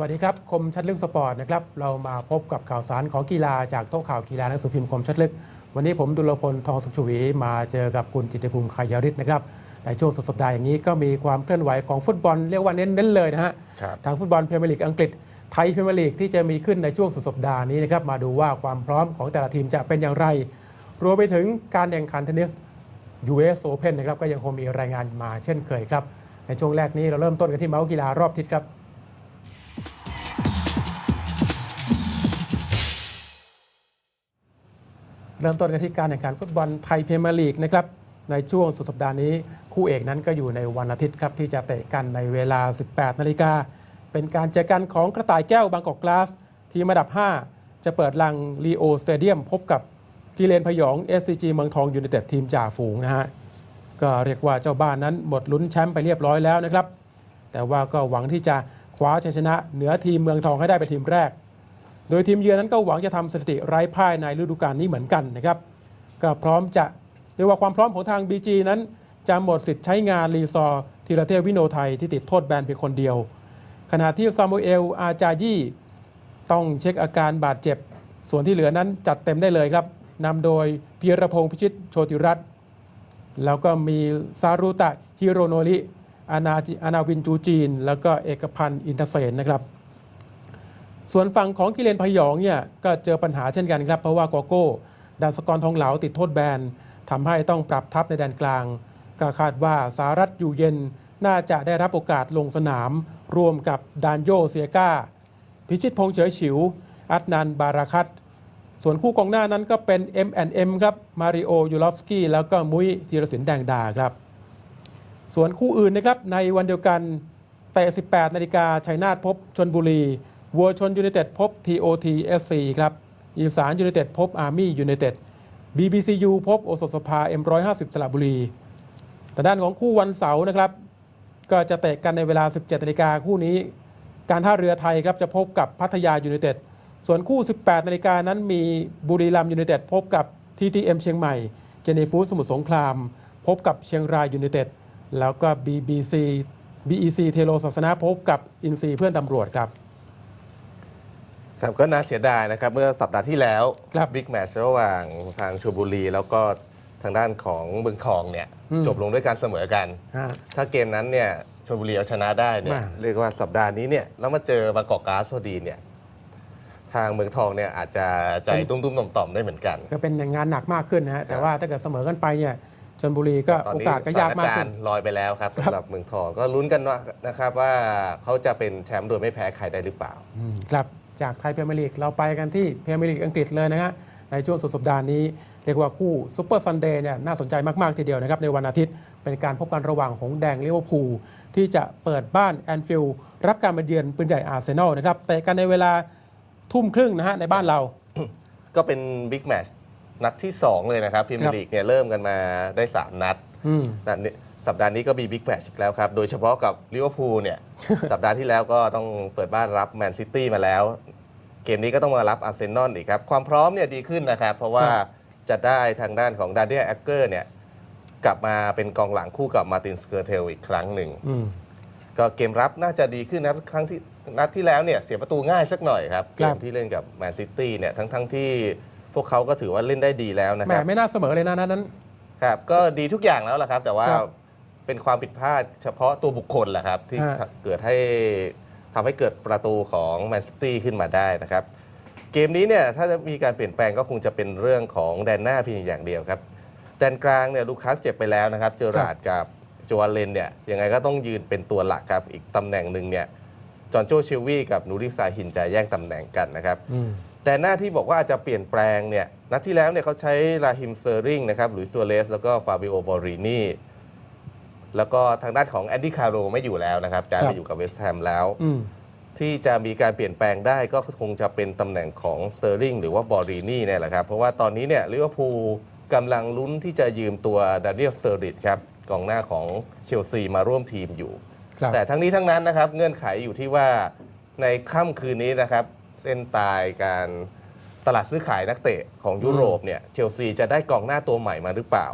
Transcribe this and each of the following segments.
วัสดีครับ คมชัดลึกสปอร์ตนะครับ เรามาพบกับข่าวสารของกีฬาจากโต๊ะข่าวกีฬาหนังสือพิมพ์คมชัดลึก วันนี้ผมดุลพลทองสุขชวี มาเจอกับคุณจิตรภูมิขยาริศนะครับ ในช่วงสุดสัปดาห์อย่างนี้ก็มีความเคลื่อนไหวของฟุตบอลเรียกว่าเน้นๆเลยนะฮะครับทางฟุตบอลพรีเมียร์ลีกอังกฤษ ไทยพรีเมียร์ลีกที่จะมีขึ้นในช่วงสุดสัปดาห์นี้นะครับ มาดูว่าความพร้อมของแต่ละทีมจะเป็นอย่างไร รวมไปถึงการแข่งขันเทนนิส US Open นะครับ ก็ยังคงมีรายงานมาเช่นเคยครับ ในช่วงแรกนี้เราเริ่มต้นกันที่เมาส์กีฬารอบทิศครับ เริ่มต้นกันที่การแข่งขันฟุตบอลไทยเพรเมียร์ลีกนะครับในช่วงสุดสัปดาห์นี้ คู่เอกนั้นก็อยู่ในวันอาทิตย์ครับที่จะเตะกันในเวลา 18 นาฬิกา เป็นการเจอกันของกระต่ายแก้วบางกอกกลาส ทีมอันดับ 5 จะเปิดลังลีโอสเตเดียมพบกับกีเลนพยอง SCG เมืองทองยูไนเต็ดทีมจ่าฝูงนะฮะก็เรียกว่าเจ้าบ้านนั้นหมดลุ้นแชมป์ไปเรียบร้อยแล้วนะครับ แต่ว่าก็หวังที่จะคว้าชัยชนะเหนือทีมเมืองทองให้ได้เป็นทีมแรก โดยทีมเยือนนั้นก็หวังจะทำสถิติไร้พ่ายในฤดูกาลนี้เหมือนกันนะครับ ก็พร้อมจะเรียกว่าความพร้อมของทาง BG นั้นจะหมดสิทธิ์ใช้งานรีซอร์ธีระเทพวิโนไทยที่ติดโทษแบนเพียงคนเดียว ขณะที่ซามูเอลอาจายี่ต้องเช็คอาการบาดเจ็บ ส่วนที่เหลือนั้นจัดเต็มได้เลยครับนำโดยเพียรพงศ์พิชิตโชติรัตน์แล้วก็มีซารุตะฮิโรโนริอานาอานาวินจูจีน แล้วก็เอกพันธ์อินทเสนนะครับ ส่วนฝั่งของกิเลนพยองเนี่ยก็เจอปัญหาเช่นกันครับเพราะว่าโกโก้ดานสกรทองเหลาติดโทษแบนทำให้ต้องปรับทัพในแดนกลาง ก็คาดว่าสารัฐอยู่เย็นน่าจะได้รับโอกาสลงสนามร่วมกับดานโยเซียกาพิชิตพงษ์เฉยฉิว อัตนันบาราคัตส่วนคู่กองหน้านั้นก็เป็น M&M ครับมาริโอยูลอฟสกี้แล้วก็มุ้ยธีรศิลป์แดงดาครับ ส่วนคู่อื่นนะครับในวันเดียวกันเตะ 18 นาฬิกาชัยนาทพบชนบุรี วัวชนยูไนเต็ดพบ TOT SC ครับอีสานยูไนเต็ดพบอาร์มี่ยูไนเต็ด BBCU พบโอสถสภา M150 สระบุรีแต่ด้านของคู่วันเสาร์นะครับก็จะเตะกันในเวลา 17นาฬิกาคู่นี้ การท่าเรือไทยครับจะพบกับพัทยายูไนเต็ด ส่วนคู่ 18นาฬิกานั้นมีบุรีรัมยูไนเต็ดพบกับ TTM เชียงใหม่ เจเนฟูสมุทรสงคราม พบกับเชียงรายยูไนเต็ด แล้วก็ BBC BEC เทโลศาสนาพบกับอินซีเพื่อนตำรวจครับ ครับก็น่าเสียดายนะครับ เมื่อสัปดาห์ที่แล้วครับบิ๊กแมตช์ระหว่างทางชลบุรี แล้วก็ทางด้านของเมืองทองเนี่ยอืมจบลงด้วยการเสมอกันฮะถ้าเกมนั้นเนี่ยชลบุรีเอาชนะได้เนี่ยมาเรียกว่าสัปดาห์นี้เนี่ยแล้วมาเจอบางกอกก๊าซพอดีเนี่ยทางเมืองทองเนี่ยอาจจะใจตุ้มๆต่อมๆได้เหมือนกัน ก็เป็นงานหนักมากขึ้นนะฮะแต่ว่าถ้าเกิดเสมอกันไปเนี่ยชนบุรีก็ตอนโอนี้กาสก็ยากมากสถขึ้นนรณ์ลอยไปแล้วครับครับสำหรับเมืองทองก็ลุ้นกันว่านะครับว่าเขาจะเป็นแชมป์โดยไม่แพ้ใครได้หรือเปล่าอืมครับ จากไทยพรีเมียร์ลีกเราไปกันที่พรีเมียร์ลีกอังกฤษเลยนะฮะในช่วงสุดสัปดาห์นี้ เรียกว่าคู่ซูเปอร์ซันเดย์เนี่ยน่าสนใจมาก ๆ ทีเดียวนะครับ ในวันอาทิตย์เป็นการพบกันระหว่างหงส์แดงลิเวอร์พูลที่จะเปิดบ้านแอนฟิลด์รับการมาเยือนปืนใหญ่อาร์เซนอลนะครับเตะกันในเวลาทุ่มครึ่งนะฮะในบ้านเรา ก็เป็นบิ๊กแมตช์นัดที่ 2 เลยนะครับพรีเมียร์ลีกเนี่ยเริ่มกันมาได้ 3 นัดอืมนัดนี้ สัปดาห์นี้ก็มีบิ๊กแมตช์อีกแล้วครับ โดยเฉพาะกับลิเวอร์พูลเนี่ย สัปดาห์ที่แล้วก็ต้องเปิดบ้านรับแมนซิตี้มาแล้ว เกมนี้ก็ต้องมารับอาร์เซนอลอีกครับ ความพร้อมเนี่ยดีขึ้นนะครับ เพราะว่าครับจะได้ทางด้านของดาเดียแอคเกอร์เนี่ย กลับมาเป็นกองหลังคู่กับมาร์ตินสเกอร์เทลอีกครั้งหนึ่งอืมก็เกมรับน่าจะดีขึ้นนะครั้งที่นัดที่แล้วเนี่ยเสียประตูง่ายสักหน่อยครับคเกรับมที่เล่นกับแมนซิตี้เนี่ยทั้งทั้งๆที่พวกเขาก็ถือว่าเล่นได้ดีแล้วนะแหมครับไม่น่าเสมอเลยนะนัดนั้นครับก็ดีทุกอย่างแล้วล่ะครับ แต่ว่าครับ เป็นความผิดพลาดเฉพาะตัวบุคคลแหละครับ ที่ฮะ เกิดให้ทำให้เกิดประตูของแมนซิตี้ขึ้นมาได้นะครับ เกมนี้เนี่ยถ้าจะมีการเปลี่ยนแปลงก็คงจะเป็นเรื่องของแดนหน้าเพียงอย่างเดียวครับแดนกลางเนี่ยลูคัสเจ็บไปแล้วนะครับ เจอราร์ดกับโจวาเลนเนี่ยยังไงก็ต้องยืนเป็นตัวหลักครับ อีกตำแหน่งหนึ่งเนี่ยจอห์นโจชิลวี่กับนูริซาฮินจะแย่งตำแหน่งกันนะครับ อืม แต่หน้าที่บอกว่าอาจจะเปลี่ยนแปลงเนี่ยนัดที่แล้วเนี่ยเขาใช้ลาฮิมเซอร์ริงนะครับหลุยส์ซัวเรสแล้วก็ฟาบิโอบอรินี แล้วก็ทางด้านของแอนดี้คาโรไม่อยู่แล้วนะครับการครัไปบอยู่กับเวสต์แฮมแล้ว อืม ที่จะมีการเปลี่ยนแปลงได้ก็คงจะเป็นตำแหน่งของสเตอร์ลิงหรือว่าบอรีนี่เนี่ยแหละครับ เพราะว่าตอนนี้เนี่ยลิเวอร์พูลกำลังลุ้นที่จะยืมตัวดาเนียลสเตอร์ริดครับกองหน้าของเชลซีมาร่วมทีมอยู่ ครับ แต่ทั้งนี้ทั้งนั้นนะครับ เงื่อนไขอยู่ที่ว่าในค่ำคืนนี้นะครับ เส้นตายการตลาดซื้อขายนักเตะของยุโรปเนี่ยเชลซีจะได้กองหน้าตัวใหม่มาหรือเปล่า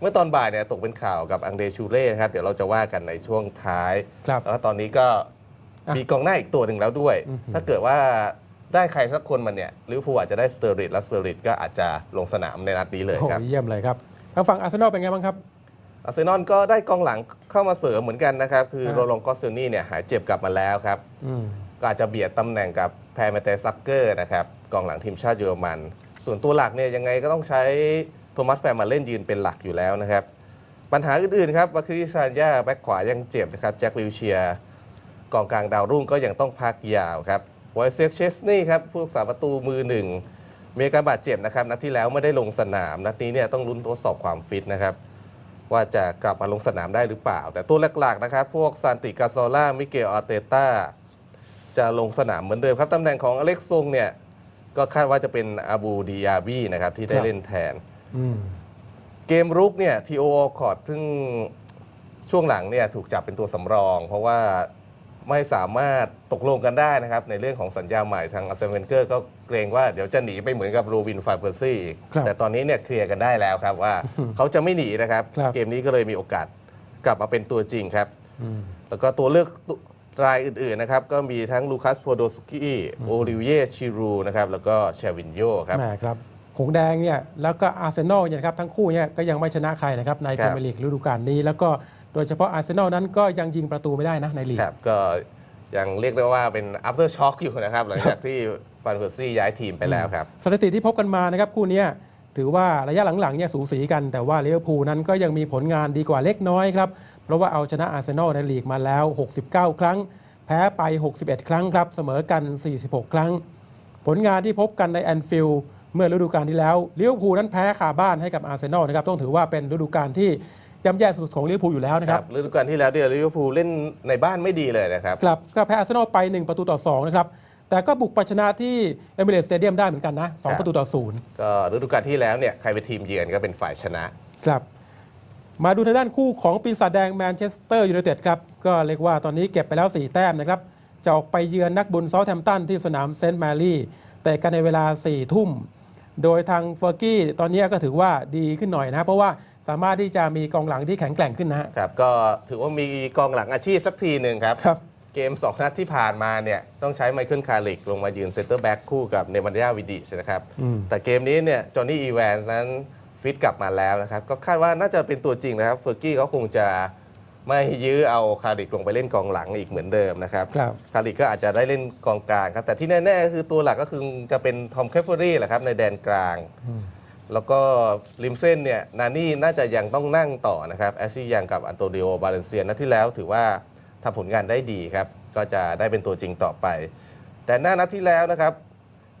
เมื่อตอนบ่ายเนี่ยตกเป็นข่าวกับอังเดชูเล่นะครับเดี๋ยวเราจะว่ากันในช่วงท้าย ครับ แล้วก็ตอนนี้ก็อะมีกองหน้าอีกตัวหนึ่งแล้วด้วยถ้าเกิดว่าได้ใครสักคนมันเนี่ยลิเวอร์พูลอาจจะได้สเตอริดและสเตอริดก็อาจจะลงสนามในนัดนี้เลยโอ้โหครับเยี่ยมเลยครับทางฝั่งอาร์เซนอลเป็นไงบ้างครับ อาร์เซนอลก็ได้กองหลังเข้ามาเสริมเหมือนกันนะครับ คือฮะโรลองกอสเซลนี่เนี่ยหายเจ็บกลับมาแล้วครับ อืม ก็อาจจะเบียดตำแหน่งกับแพรเมเตซักเกอร์นะครับกองหลังทีมชาติเยอรมัน ส่วนตัวหลักเนี่ยยังไงก็ต้องใช้ โทมัสแฟร์มาเล่นยืนเป็นหลักอยู่แล้วนะครับ ปัญหาอื่นๆครับวาคิริซานยาแบ็คขวายังเจ็บนะครับแจ็ควิลเชียกองกลางดาวรุ่งก็ยังต้องพักยาวครับไวเซฟเชสนี่ครับผู้รักษาประตูมือหนึ่งมีการบาดเจ็บนะครับนัดที่แล้วไม่ได้ลงสนาม นัดนี้เนี่ยต้องลุ้นทดสอบความฟิตนะครับว่าจะกลับมาลงสนามได้หรือเปล่า แต่ตัวหลักๆนะครับ พวกซานติกาโซล่ามิเกลอารเตต้าจะลงสนามเหมือนเดิมครับตำแหน่งของอเล็กซงเนี่ยก็คาดว่าจะเป็นอาบูดิยาบีนะครับที่ได้เล่นแทน เกมรุกเนี่ยทีโอคอร์ดซึ่งช่วงหลังเนี่ยถูกจับเป็นตัวสำรอง เพราะว่าไม่สามารถตกลงกันได้นะครับ ในเรื่องของสัญญาใหม่ทางอาร์เซนเวนเกอร์ก็เกรงว่าเดี๋ยวจะหนีไปเหมือนกับโรบินฟานเปอร์ซี่อีก ครับแต่ตอนนี้เนี่ยเคลียร์กันได้แล้วครับว่าเขาจะไม่หนีนะครับ ครับ เกมนี้ก็เลยมีโอกาสกลับมาเป็นตัวจริงครับอืมแล้วก็ตัวเลือกรายอื่นๆนะครับ ก็มีทั้งลูคัสโพโดสกี้โอลิเวียชิรูนะครับ แล้วก็เชวินโยครับ แหมครับ หงส์แดงเนี่ยแล้วก็อาร์เซนอลเนี่ยนะครับทั้งคู่เนี่ยก็ยังไม่ชนะใครนะครับในพครัรีบเมียร์ลีกฤดูกาลนี้ แล้วก็โดยเฉพาะอาร์เซนอลนั้นก็ยังยิงประตูไม่ได้นะในลีกครับก็ยังเรียกได้ว่าเป็น after shock อยู่นะครับหลังจากที่ฟันเฟอร์ซี่ย้ายทีมไปแล้วครับสถิติที่พบกันมานะครับคู่เนี้ยถือว่าระยะหลังๆเนี่ยสูสีกัน แต่ว่าลิเวอร์พูลนั้นก็ยังมีผลงานดีกว่าเล็กน้อยครับ เพราะว่าเอาชนะอาร์เซนอลในลีกมาแล้ว 69 ครั้ง แพ้ไป 61 ครั้งครับ เสมอกัน 46 ครั้ง ผลงานที่พบกันในแอนฟิลด์ เมื่อฤดูกาลที่แล้วลิเวอร์พูลนั้นแพ้คาบ้านให้กับอาร์เซนอลนะครับต้องถือว่าเป็นฤดูกาลที่ย่ำแย่สุดของลิเวอร์พูลอยู่แล้วนะคครัรับบฤดูกาลที่แล้วเดียลิเวอร์พูลเล่นในบ้านไม่ดีเลยนะครับกลับก็แพ้อาร์เซนอลไป 1 ประตูต่อ2นะครับแต่ก็บุกไปชนะที่เอมิเรตสเตเดียมได้เหมือนกันนะครับ2ประตูต่อ0ก็ฤดูกาลที่แล้วเนี่ยใครเป็นทีมเยือนก็เป็นฝ่ายชนะครับมาดูทางด้านคู่ของปีศาจแดงแมนเชสเตอร์ยูไนเต็ดครับก็เรียกว่าตอนนี้เก็บไปแล้ว 4 แต้มนะครับจะออกไปเยือนนักบุญเซาท์แฮมป์ตันที่สนามเซนต์แมรี่แต่กันในเวลา4ทุ่ม โดยทางเฟอร์กี้ตอนนี้ก็ถือว่าดีขึ้นหน่อยนะเพราะว่าสามารถที่จะมีกองหลังที่แข็งแกร่งขึ้นนะฮะครับก็ถือว่ามีกองหลังอาชีพสักทีหนึ่งครับครับเกม 2 นัดที่ผ่านมาเนี่ยต้องใช้ไมเคิลคาริกลงมายืนเซนเตอร์แบ็กคู่กับเนมันยาวิดิชนะครับอืมแต่เกมนี้เนี่ยจอห์นนี่อีแวนส์นั้นฟิตกลับมาแล้วนะครับ ก็คาดว่าน่าจะเป็นตัวจริงนะครับเฟอร์กี้เขาคงจะ ไม่ยื้อเอาคาริกลงไปเล่นกองหลังอีกเหมือนเดิมนะครับครับ คาริกก็อาจจะได้เล่นกองกลางครับ แต่ที่แน่ๆก็คือตัวหลักก็คือจะเป็นทอมแคฟเฟอรี่แหละครับในแดนกลาง แล้วก็ริมเส้นเนี่ยนานี่น่าจะยังต้องนั่งต่อนะครับแอชซี่ยังกับอันโตนิโอบาเลนเซียนัดที่แล้วถือว่าทำผลงานได้ดีครับ ก็จะได้เป็นตัวจริงต่อไป แต่หน้านัดที่แล้วนะครับ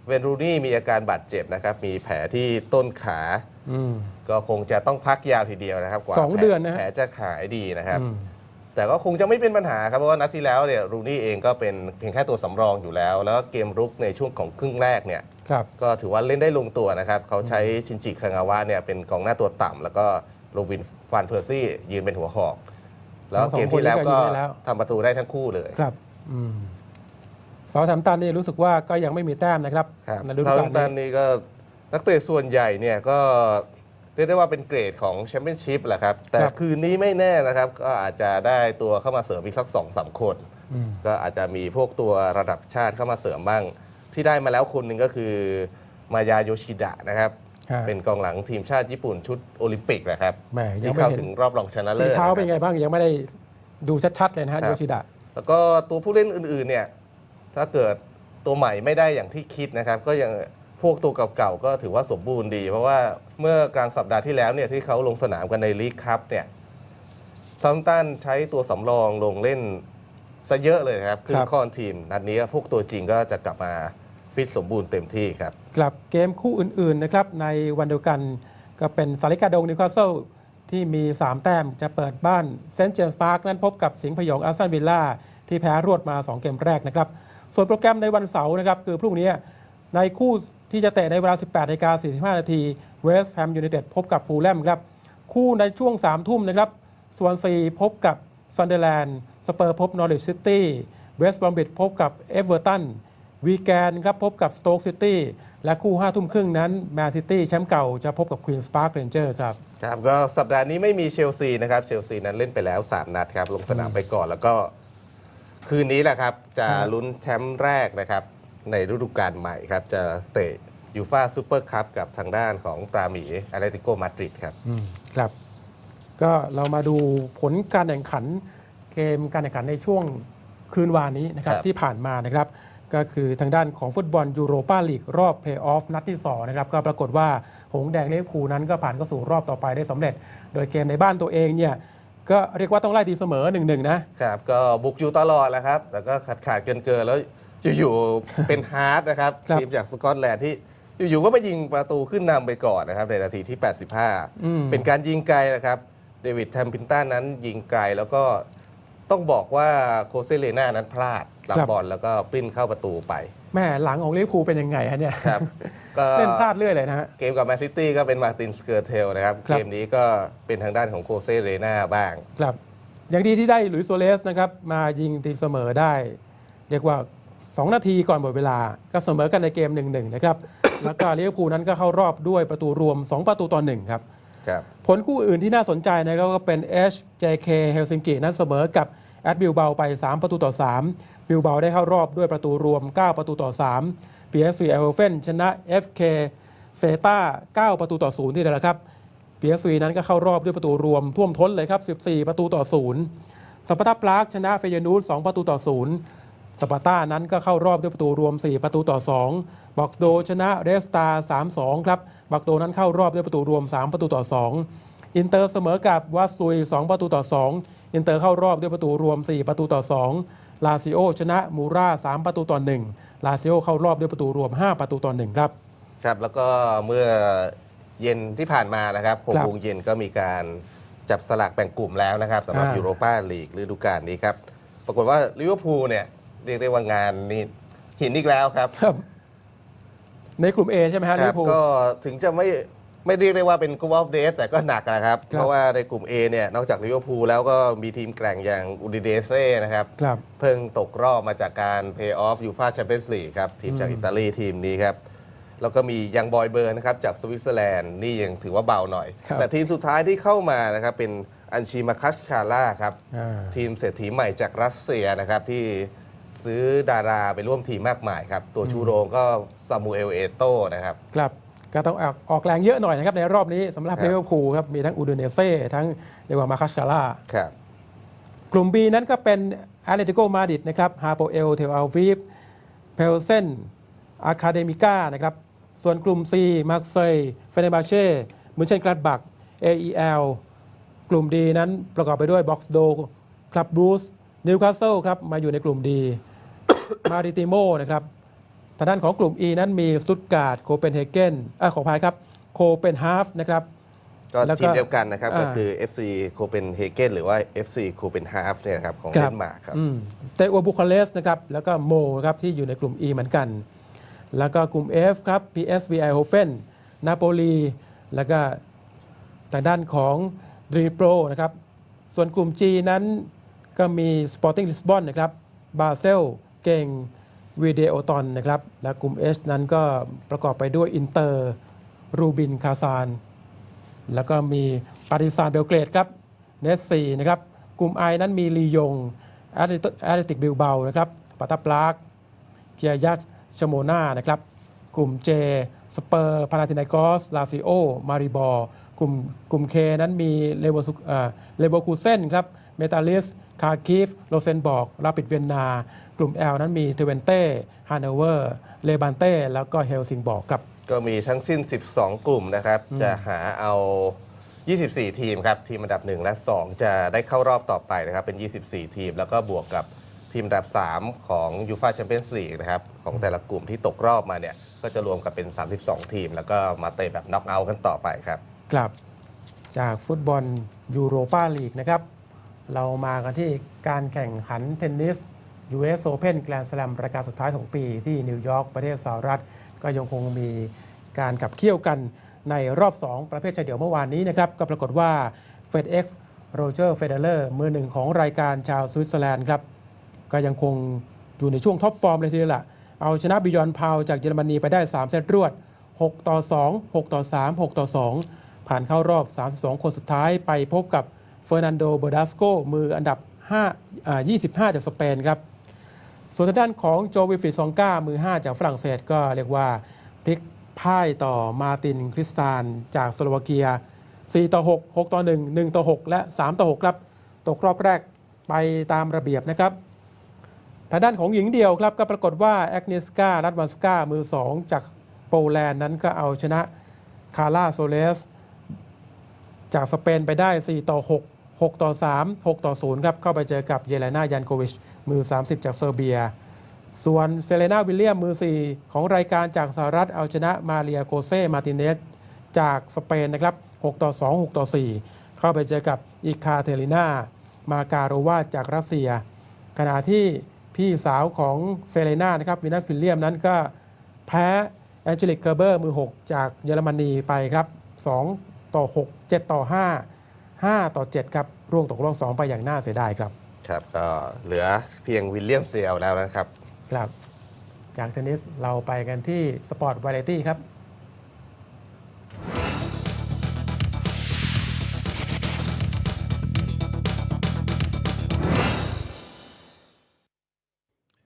เวนรูนี่มีอาการบาดเจ็บนะครับมีแผลที่ต้นขาอืม ก็คงจะต้องพักยาวทีเดียวนะครับกว่าสองแผลเดือนนะฮะแผลจะหายดีนะครับอืมแต่ก็คงจะไม่เป็นปัญหาครับ เพราะว่านัดที่แล้วเนี่ยรูนี่เองก็เป็นเพียงแค่ตัวสำรองอยู่แล้ว แล้วก็เกมรุกในช่วงของครึ่งแรกเนี่ยครับก็ถือว่าเล่นได้ลงตัวนะครับ เขาใช้ชินจิคางาวะเนี่ยเป็นกองหน้าตัวต่ำแล้วก็โรบินฟานเพอร์ซี่ยืนเป็นหัวหอก แล้วทั้งสองเกมที่แล้วคนนี้ก็ก็ยิงได้แล้วทำประตูได้ทั้งคู่เลยครับอืมเซาท์แฮมป์ตันนี่รู้สึกว่าก็ยังไม่มีแต้มนะครับครับในฤดูเทากาลตันนี้นี่ก็ นักเตะส่วนใหญ่เนี่ยก็เรียกได้ว่าเป็นเกรดของแชมเปี้ยนชิพแหละครับ แต่ครับคืนนี้ไม่แน่นะครับ ก็อาจจะได้ตัวเข้ามาเสริมอีกสักสองสามคนอืมก็อาจจะมีพวกตัวระดับชาติเข้ามาเสริมบ้าง ที่ได้มาแล้วคนหนึ่งก็คือมายาโยชิดะนะครับฮะเป็นกองหลังทีมชาติญี่ปุ่นชุดโอลิมปิกนะครับแหมยังที่ไม่เข้าเห็นถึงรอบรองชนะฝีเลิศเท้าเป็นนะครับไงบ้างยังไม่ได้ดูชัดๆเลยนะฮะครับโยชิดะแล้วก็ตัวผู้เล่นอื่นๆเนี่ยถ้าเกิดตัวใหม่ไม่ได้อย่างที่คิดนะครับ ก็ยัง พวกตัวเก่าๆก็ถือว่าสมบูรณ์ดี เพราะว่าเมื่อกลางสัปดาห์ที่แล้วเนี่ยที่เขาลงสนามกันในลีกคัพเนี่ยซัมตันใช้ตัวสำรองลงเล่นซะเยอะเลยครับคือข้อนทีม นัดนี้พวกตัวจริงก็จะกลับมาฟิตสมบูรณ์เต็มที่ครับกลับเกมคู่อื่นๆนะครับในวันเดียวกันก็เป็นสาริกาดงนิวคาสเซิลที่มี 3 แต้มจะเปิดบ้านเซนต์เจมส์พาร์คนั้นพบกับสิงห์พยองอาร์ซันวิลล่าที่แพ้รวดมา 2 เกมแรกนะครับ ส่วนโปรแกรมในวันเสาร์นะครับคือพรุ่งนี้ ในคู่ที่จะเตะในเวลา 18นาฬิกา45 นาทีเวสต์แฮมยูไนเต็ดพบกับฟูลแลมครับ คู่ในช่วง 3 ทุ่มนะครับส่วนซีพบกับซันเดอร์แลนด์สเปอร์พบนอริ h ซิตี้เวสต์บอมบิดพบกับเอเวอร์ตันวีแกนครับพบกับสโต๊กซิตี้และคู่5ทุ่มครึ่งนั้นแมนซิตี้แชมป์เก่าจะพบกับควีนส์พาร์คเรนเจอร์ครับ ครับก็สัปดาห์นี้ไม่มีเชลซีนะครับ เชลซีนั้นเล่นไปแล้ว 3 นัดครับ ลงสนามไปก่อนแล้วก็ คืนนี้แหละครับ จะฮะลุ้นแชมป์แรกนะครับ ในฤดูกาลใหม่ครับ จะเตะยูฟาซูเปอร์คัพกับทางด้านของตราหมีอาเลติโกมาดริดครับอืมครับ ก็เรามาดูผลการแข่งขันเกมการแข่งขันในช่วงคืนวานนี้นะครับครับที่ผ่านมานะครับ ก็คือทางด้านของฟุตบอลยูโรปาลีกรอบเพย์ออฟนัดที่2นะครับก็ปรากฏว่าหงส์แดงลิเวอร์พูลนั้นก็ผ่านเข้าสู่รอบต่อไปได้สำเร็จ โดยเกมในบ้านตัวเองเนี่ยก็เรียกว่าต้องไล่ดีเสมอ1นนะครับ ก็บุกอยู่ตลอดแหล้วครับแต่ก็ขาดขาดเกินเกินๆแล้ว อยู่ๆ เป็นฮาร์ดนะครับครับทีมจากสกอตแลนด์ที่อยู่ๆก็มายิงประตูขึ้นนำไปก่อนนะครับในนาทีที่ อืม85 เป็นการยิงไกลนะครับเดวิดแทมพินตันนั้นยิงไกลแล้วก็ต้องบอกว่าโคเซเลน่านั้นพลาดรับบอลแล้วก็ปริ้นเข้าประตูไปแม่หลังของลิเวอร์พูลเป็นยังไงฮะเนี่ยครับ ก็เล่นพลาดเรื่อยเลยนะฮะ เกมกับแมนซิตี้ก็เป็นมาร์ตินสเกอร์เทลนะครับครับ เกมนี้ก็เป็นทางด้านของโคเซเลน่าบ้าง ครับอย่างดีที่ได้หลุยส์โซเลสนะครับมายิงตีเสมอได้ เรียกว่า 2 นาทีก่อนหมดเวลาก็เสมอกันในเกม 1-1 นะครับ แล้วก็ลิเวอร์พูลนั้นก็เข้ารอบด้วยประตูรวม 2 ประตูต่อ1ครับครับ ผลคู่อื่นที่น่าสนใจนะครับก็เป็น HJK เฮลซิงกินั้นเสมอกับแอดบิลเบาไป 3 ประตูต่อ 3 บิลเบาได้เข้ารอบด้วยประตูรวม 9 ประตูต่อ 3 PSV e i เฟนชนะ FK เซตา9ประตูต่อ0ที่เดียวละครับ PSV นั้นก็เข้ารอบด้วยประตูรวมท่วมท้นเลยครับ 14 ประตูต่อ 0สปาร์ตาปรากชนะเฟยนูส2ประตูต่อ 0 สปาร์ตานั้นก็เข้ารอบด้วยประตูรวม 4 ประตูต่อ 2บ็อกโดชนะเรสตา3-2 ครับบ็อกโดนั้นเข้ารอบด้วยประตูรวม 3 ประตูต่อ 2 อินเตอร์เสมอกับวัสซุย 2 ประตูต่อ 2 อินเตอร์เข้ารอบด้วยประตูรวม 4 ประตูต่อ 2 ลาซิโอชนะมูรา 3 ประตูต่อ 1 ลาซิโอเข้ารอบด้วยประตูรวม 5 ประตูต่อ 1 ครับ ครับแล้วก็เมื่อเย็นที่ผ่านมานะครับหกครับโมงเย็นก็มีการจับสลากแบ่งกลุ่มแล้วนะครับสำหรับอ่ายูโรปาลีกฤดูกาลนี้ครับปรากฏว่าลิเวอร์พูลเนี่ย เรียกได้ว่างานนี้หินอีกแล้วครับ ครับในกลุ่ม A ใช่ไหมฮะคลิรัเวอร์พูล ก็ถึงจะไม่ไม่เรียกได้ว่าเป็นกลุ่มออฟเดสแต่ก็หนักนะครับ ครับ เพราะว่าในกลุ่ม A เนี่ยนอกจากลิเวอร์พูลแล้วก็มีทีมแกร่งอย่างอูดิเดเซ่นะครับ ครับ เพิ่งตกรอบมาจากการเพย์ออฟยูฟาแชมเปี้ยนส์ลีกครับ ทีมจากอิตาลีทีมนี้ครับ แล้วก็มียังบอยเบิร์นนะครับ จากสวิตเซอร์แลนด์นี่ยังถือว่าเบาหน่อย ครับ แต่ทีมสุดท้ายที่เข้ามานะครับ เป็นอันชีมาคัชคาร่าครับ อ่า ทีมเศรษฐีใหม่จากรัสเซียนะครับ ที่ ซื้อดาราไปร่วมทีมมากมายครับ ตัวชูโรงก็ซามูเอลเอโตนะครับ ครับก็ต้องออกออกแรงเยอะหน่อยนะครับในรอบนี้สำหรับครับ ลิเวอร์พูลครับมีทั้งอูดูเนเซ่ทั้งเรียกว่ามาคัสคาร่า ครับ กลุ่ม B นั้นก็เป็นแอตเลติโกมาดริดนะครับฮาโปเอลเทลอาวีฟเพลเซนอาคาเดมิก้านะครับส่วนกลุ่ม C มาร์เซย์เฟเนบาเช่มุนเชนกลาดบัก AEL กลุ่ม D นั้นประกอบไปด้วยบ็อกซ์โด คลับบูสนิวคาสเซิลครับมาอยู่ในกลุ่ม D มาริติโมนะครับทางด้านของกลุ่ม E นั้นมีสตุตการ์ดโคเปนเฮเกนอ่าขออภัยครับโคเปนฮาฟนะครับ ก็แล้วก็ทีมเดียวกันนะครับ อ่าก็คือ FC โคเปนเฮเกนหรือว่า FC โคเปนฮาฟเนี่ยนะครับของคเดรับนมาร์กครับสเตโอบุคาเลสนะครับ แล้วก็โมครับที่อยู่ในกลุ่ม E เหมือนกัน แล้วก็กลุ่ม F ครับ PSV Eindhoven นาโปลี แล้วก็ทางด้านของดรีโปรนะครับ ส่วนกลุ่ม G นั้นก็มี Sporting Lisbon นะครับบาเซล เก่งวีเดโอตอนนะครับ และกลุ่ม H นั้นก็ประกอบไปด้วยอินเตอร์รูบินคาซาน แล้วก็มีปาริซานเบลเกรดครับเนสซีนะครับ กลุ่ม I นั้นมีลียงแอตเลติกบิลเบานะครับสปาร์ตาปลากเกียยัตชโมนานะครับ กลุ่ม J สเปอร์พานาธินากอสลาซิโอ มาริบอร์กลุ่มกลุ่ม K นั้นมีเลโวเลโวคูเซนครับเมตาลิส คาคิฟ โลเซนบอกราปิดเวียนนา กลุ่ม L นั้นมีเทเวนเต้ฮานเวอร์ เลบันเต้ แล้วก็เฮลซิงบอกครับ ก็มีทั้งสิ้น 12 กลุ่มนะครับ จะหาเอา 24 ทีมครับ ทีมอันดับ 1 และ 2 จะได้เข้ารอบต่อไปนะครับ เป็น 24 ทีม แล้วก็บวกกับทีมอันดับ 3 ของยูฟาแชมเปี้ยนส์ลีกนะครับ ของแต่ละกลุ่มที่ตกรอบมาเนี่ย ก็จะรวมกันเป็น 32 ทีม แล้วก็มาเตะแบบน็อกเอาท์กันต่อไปครับกลับ จากฟุตบอลยูโรปาลีกนะครับ เรามากันที่การแข่งขันเทนนิส US Open Grand Slam รายการสุดท้ายของปีที่นิวยอร์กประเทศสหรัฐ ก็ยังคงมีการขับเคี่ยวกันในรอบ 2 ประเภทชายเดี่ยวเมื่อวานนี้นะครับ ก็ปรากฏว่า FedEx โรเจอร์เฟเดเลอร์มือหนึ่งของรายการชาวสวิตเซอร์แลนด์ครับ ก็ยังคงอยู่ในช่วงท็อปฟอร์มเลยทีเดียวล่ะเอาชนะบิยอนพาวจากเยอรมนีไปได้ 3 เซตรวด 6 ต่อ 2 6 ต่อ 3 6 ต่อ 2 ผ่านเข้ารอบ 32 คนสุดท้ายไปพบกับ เฟอร์นันโดเบอร์ดัสโกมืออันดับ5 25 จากสเปนครับ ส่วนทางด้านของโจวิฟิดซองก้ามือ 5 จากฝรั่งเศสก็เรียกว่าพลิกพ่ายต่อมาตินคริสตานจากสโลวาเกีย 4 ต่อ 6 6 ต่อ 1 1 ต่อ 6 และ 3 ต่อ 6 ครับ ตกรอบแรกไปตามระเบียบนะครับ ทางด้านของหญิงเดียวครับ ก็ปรากฏว่าแอกเนสกาลัดวันสกามือ 2 จากโปแลนด์นั้นก็เอาชนะคาร่าโซเลส จากสเปนไปได้ 4 ต่อ 6 6 ต่อ 3 6 ต่อ 0 ครับ เข้าไปเจอกับเยเลนายันโควิช มือ 30 จากเซอร์เบีย ส่วนเซเลนาวิลเลียมมือ 4 ของรายการจากสหรัฐเอาชนะมาเรียโคเซมาติเนสจากสเปนนะครับ 6 ต่อ 2 6 ต่อ 4 เข้าไปเจอกับอีคาเทลินามาการโรวาจากรัสเซีย ขณะที่พี่สาวของเซเลนานะครับวินัสฟิลเลียมนั้นก็แพ้แองเจลิกเคอร์เบอร์มือ 6 จากเยอรมนีไปครับ 2 ต่อ 6 7 ต่อ 5 5 ต่อ 7 ครับร่วงตกรอบ2ไปอย่างน่าเสียดายครับ ครับก็เหลือเพียงวิลเลียมเซียลแล้วนะครับ ครับ จากเทนนิสเราไปกันที่สปอร์ตวาไรตี้ครับ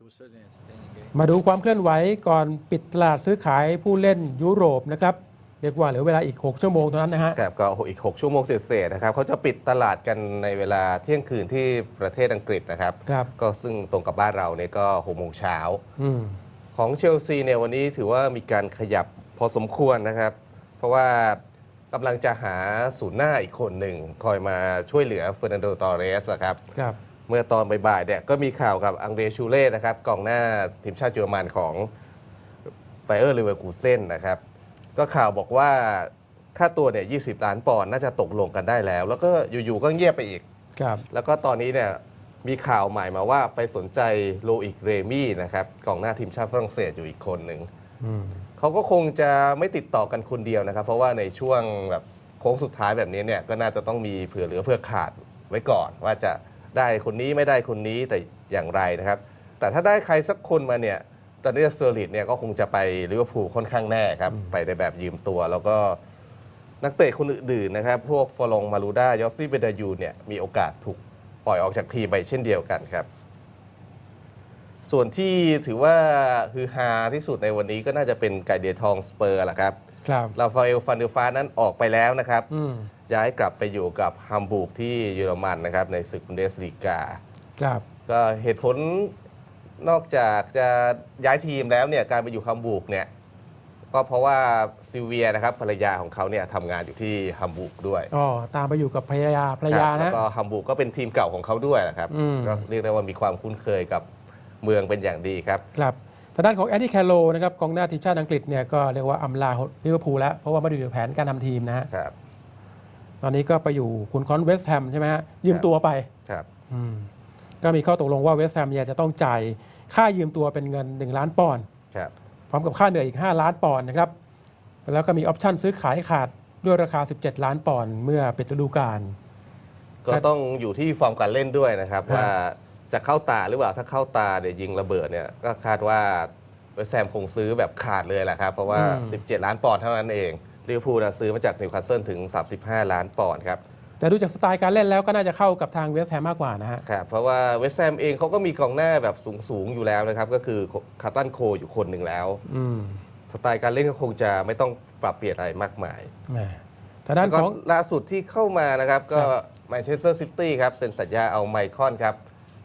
It was certainly an entertaining game. มาดูความเคลื่อนไหวก่อนปิดตลาดซื้อขายผู้เล่นยุโรปนะครับ เรียกว่าเหลือเวลาอีก 6 ชั่วโมงเท่านั้นนะฮะ ครับก็อีก 6 ชั่วโมงเศษๆนะครับเขาจะปิดตลาดกันในเวลาเที่ยงคืนที่ประเทศอังกฤษนะครับ ครับ ก็ซึ่งตรงกับบ้านเราเนี่ยก็6โมงเช้า อืม ของเชลซีเนี่ยวันนี้ถือว่ามีการขยับพอสมควรนะครับ เพราะว่ากำลังจะหาศูนย์หน้าอีกคนหนึ่ง คอยมาช่วยเหลือเฟอร์นันโดตอเรสนะครับ ครับ เมื่อตอนบ่ายๆเนี่ยก็มีข่าวกับอังเดรชูเล่นะครับกองหน้าทีมชาติเยอรมันของไบเออร์เลเวอร์คูเซนนะครับ ก็ข่าวบอกว่าค่าตัวเนี่ย20ล้านปอนด์น่าจะตกลงกันได้แล้ว แล้วก็อยู่ๆก็เงียบไปอีก ครับ แล้วก็ตอนนี้เนี่ยมีข่าวใหม่มาว่าไปสนใจโลอิกเรมี่นะครับกองหน้าทีมชาติฝรั่งเศสอยู่อีกคนหนึ่งอืมเขาก็คงจะไม่ติดต่อกันคนเดียวนะครับ เพราะว่าในช่วงแบบโค้งสุดท้ายแบบนี้เนี่ยก็น่าจะต้องมีเผื่อเหลือเพื่อขาดไว้ก่อน ว่าจะได้คนนี้ไม่ได้คนนี้แต่อย่างไรนะครับ แต่ถ้าได้ใครสักคนมาเนี่ย ตอนนี้เซอร์ลิตเนี่ยก็คงจะไปลิเวอร์พูลค่อนข้างแน่ครับ ไปในแบบยืมตัว แล้วก็นักเตะคนอื่นๆนะครับ พวกฟอลองมารูด้ายอสซี่เบดายูเนี่ยมีโอกาสถูกปล่อยออกจากทีมไปเช่นเดียวกันครับ ส่วนที่ถือว่าฮือฮาที่สุดในวันนี้ก็น่าจะเป็นไก่เดียทองสเปอร์แหละครับครับลาฟาเอลฟันเดอร์ฟานั้นออกไปแล้วนะครับอืมย้ายกลับไปอยู่กับฮัมบูร์กที่เยอรมันนะครับในศึกบุนเดสลีกาครับก็เหตุผล นอกจากจะย้ายทีมแล้วเนี่ยการไปอยู่ฮัมบูร์กเนี่ยก็เพราะว่าซิลเวียนะครับภรรยาของเขาเนี่ยทำงานอยู่ที่ฮัมบูร์กด้วยอ๋อตามไปอยู่กับภรรยาภรรยาครับแล้นะ วก็ฮัมบูร์กก็เป็นทีมเก่าของเขาด้วยนะครับอืม ก็เรียกได้ว่ามีความคุ้นเคยกับเมืองเป็นอย่างดีครับ ครับทางด้านของแอนดี้แคโรนะครับกองหน้าทีมชาติอังกฤษเนี่ยก็เรียกว่าอำลาลิเวอร์พูลแล้ว เพราะว่าไม่ได้อยู่ในแผนการทำทีมนะฮะครับ ตอนนี้ก็ไปอยู่คุณคอนเวสต์แฮมใช่ไหมฮะยืมตัวไปครับ อืม ก็มีข้อตกลงว่าเวสต์แฮมเนี่ยจะต้องจ่ายค่ายืมตัวเป็นเงิน 1 ล้านปอนด์ครับพร้อมกับค่าเหนื่อยอีก 5 ล้านปอนด์นะครับ แล้วก็มีออปชั่นซื้อขายขาดด้วยราคา 17 ล้านปอนด์เมื่อปิดฤดูกาลก็ต้องอยู่ที่ฟอร์มการเล่นด้วยนะครับครับว่าจะเข้าตาหรือเปล่าถ้าเข้าตาเดี๋ยวยิงระเบิดเนี่ยก็คาดว่าเวสต์แฮมคงซื้อแบบขาดเลยแหละครับ เพราะว่า 17 ล้านปอนด์เท่านั้นเองลิเวอร์พูลนะซื้อมาจากนิวคาสเซิลถึง 35 ล้านปอนด์ครับ แต่ดูจากสไตล์การเล่นแล้วก็น่าจะเข้ากับทางเวสต์แฮมมากกว่านะฮะ ครับเพราะว่าเวสต์แฮมเองเขาก็มีกองหน้าแบบสูงๆอยู่แล้วนะครับ ก็คือคาร์ตันโคอยู่คนหนึ่งแล้ว อืมสไตล์การเล่นก็คงจะไม่ต้องปรับเปลี่ยนอะไรมากมายแหมทางด้านแล้วก็ของ ล่าสุดที่เข้ามานะครับ ก็ครับแมนเชสเตอร์ซิตี้ครับเซ็นสัญญาเอาไมคอนครับ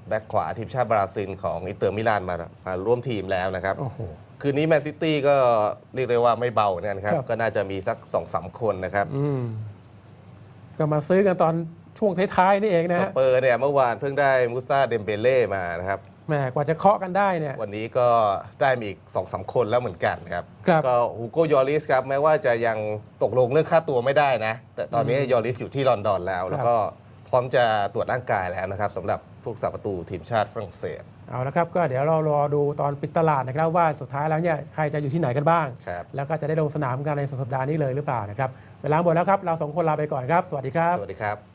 แบ็คขวาทีมชาติบราซิลของอินเตอร์มิลานมามาร่วมทีมแล้วนะครับ โอ้โห คืนนี้แมนซิตี้ก็เรียกได้ว่าไม่เบาเนี่ยนะครับ ครับ ก็น่าจะมีสักสองสามคนนะครับ อืม ก็มาซื้อกันตอนช่วงท้ายๆนี่เองนะสฮะเปอร์เนี่ยเมื่อวานเพิ่งได้มูซาเดมเบเล่มานะครับ แหมกว่าจะเคาะกันได้เนี่ย วันนี้ก็ได้มีอีกสองสามคนแล้วเหมือนกันครับ ครับ ก็ฮูโกยอริสครับแม้ว่าจะยังตกลงเรื่องค่าตัวไม่ได้นะ แต่ตอนนี้ยอริสอยู่ที่ลอนดอนแล้ว แล้วก็พร้อมจะตรวจร่างกายแล้วนะครับสำหรับผู้สัประตูทีมชาติฝรั่งเศส เอาละครับก็เดี๋ยวเรารอดูตอนปิดตลาดนะครับว่าสุดท้ายแล้วเนี่ยใครจะอยู่ที่ไหนกันบ้าง ครับแล้วก็จะได้ลงสนามกันในสุดสัปดาห์นี้เลยหรือเปล่านะครับเวลาหมดแล้วครับเราสองคนลาไปก่อนครับ สวัสดีครับ สวัสดีครับ